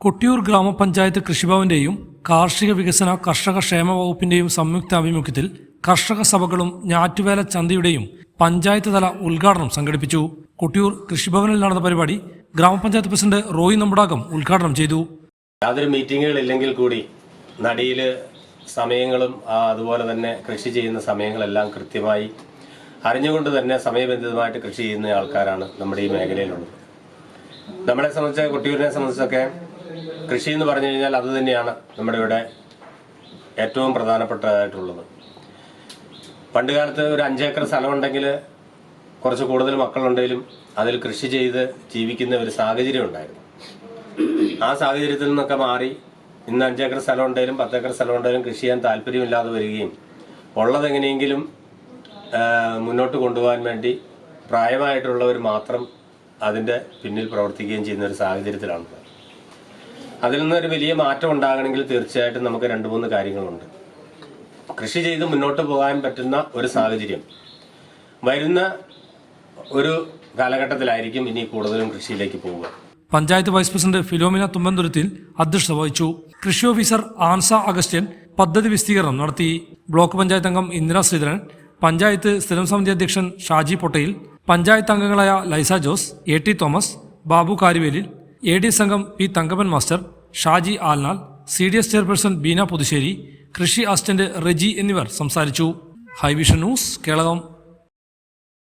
കൊട്ടിയൂർ ഗ്രാമപഞ്ചായത്ത് കൃഷിഭവന്റെയും കാർഷിക വികസന കർഷക ക്ഷേമ വകുപ്പിന്റെയും സംയുക്ത ആഭിമുഖ്യത്തിൽ കർഷക സഭകളും ഞാറ്റുവേല ചന്തയുടെയും പഞ്ചായത്ത് തല ഉദ്ഘാടനം സംഘടിപ്പിച്ചു. കൊട്ടിയൂർ കൃഷിഭവനിൽ നടന്ന പരിപാടി ഗ്രാമപഞ്ചായത്ത് പ്രസിഡന്റ് റോയി നമ്പുടാകം ഉദ്ഘാടനം ചെയ്തു. യാതൊരു മീറ്റിങ്ങുകളില്ലെങ്കിൽ കൂടി നടിയിൽ സമയങ്ങളും അതുപോലെ തന്നെ കൃഷി ചെയ്യുന്ന സമയങ്ങളെല്ലാം കൃത്യമായി അറിഞ്ഞുകൊണ്ട് തന്നെ സമയബന്ധിതമായിട്ട് കൃഷി ചെയ്യുന്ന ആൾക്കാരാണ് നമ്മുടെ ഈ മേഖലയിലുള്ളത്. നമ്മളെ സംബന്ധിച്ച് കൊട്ടിയൂരിനെ സംബന്ധിച്ചൊക്കെ കൃഷി എന്ന് പറഞ്ഞു കഴിഞ്ഞാൽ അത് തന്നെയാണ് നമ്മുടെ ഇവിടെ ഏറ്റവും പ്രധാനപ്പെട്ടതായിട്ടുള്ളത് പണ്ട് കാലത്ത് ഒരു അഞ്ചേക്കർ സ്ഥലമുണ്ടെങ്കിൽ കുറച്ച് കൂടുതൽ മക്കളുണ്ടെങ്കിലും അതിൽ കൃഷി ചെയ്ത് ജീവിക്കുന്ന ഒരു സാഹചര്യം ഉണ്ടായിരുന്നു ആ സാഹചര്യത്തിൽ നിന്നൊക്കെ മാറി ഇന്ന് അഞ്ചേക്കർ സ്ഥലം ഉണ്ടെങ്കിലും പത്തേക്കർ സ്ഥലം ഉണ്ടെങ്കിലും കൃഷി ചെയ്യാൻ താല്പര്യമില്ലാതെ വരികയും ഉള്ളതെങ്ങനെയെങ്കിലും മുന്നോട്ട് കൊണ്ടുപോകാൻ വേണ്ടി പ്രായമായിട്ടുള്ളവർ മാത്രം അതിന്റെ പിന്നിൽ പ്രവർത്തിക്കുകയും ചെയ്യുന്ന ഒരു സാഹചര്യത്തിലാണ്. അതിൽ നിന്നൊരു വലിയ മാറ്റം ഉണ്ടാകണമെങ്കിൽ തീർച്ചയായിട്ടും നമുക്ക് രണ്ട് മൂന്ന് കാര്യങ്ങളുണ്ട്. കൃഷി ചെയ്ത് മുന്നോട്ട് പോകാൻ പറ്റുന്ന ഒരു സാഹചര്യം. വരുന്ന ഒരു കാലഘട്ടത്തിലായിരിക്കും ഇനി കൂടുതലും കൃഷിയിലേക്ക് പോവുക. പഞ്ചായത്ത് വൈസ് പ്രസിഡന്റ് ഫിലോമിന തുമ്പന്തുരത്തിൽ അധ്യക്ഷത വഹിച്ചു. കൃഷി ഓഫീസർ ആൻസ അഗസ്റ്റ്യൻ പദ്ധതി വിസ്തീർണം നടത്തി. ബ്ലോക്ക് പഞ്ചായത്ത് അംഗം ഇന്ദിര ശ്രീധരൻ പഞ്ചായത്ത് സ്ഥിരം സമിതി അധ്യക്ഷൻ ഷാജി പൊട്ടയിൽ പഞ്ചായത്ത് അംഗങ്ങളായ Liza Jose A T Thomas Babu Karivelil A D സംഘം P Thankappan master Shaji Alnal C D S chairperson Beena Puthussery കൃഷി അസിസ്റ്റന്റ് റെജി എന്നിവർ സംസാരിച്ചു. ഹൈവിഷൻ ന്യൂസ് കേളകം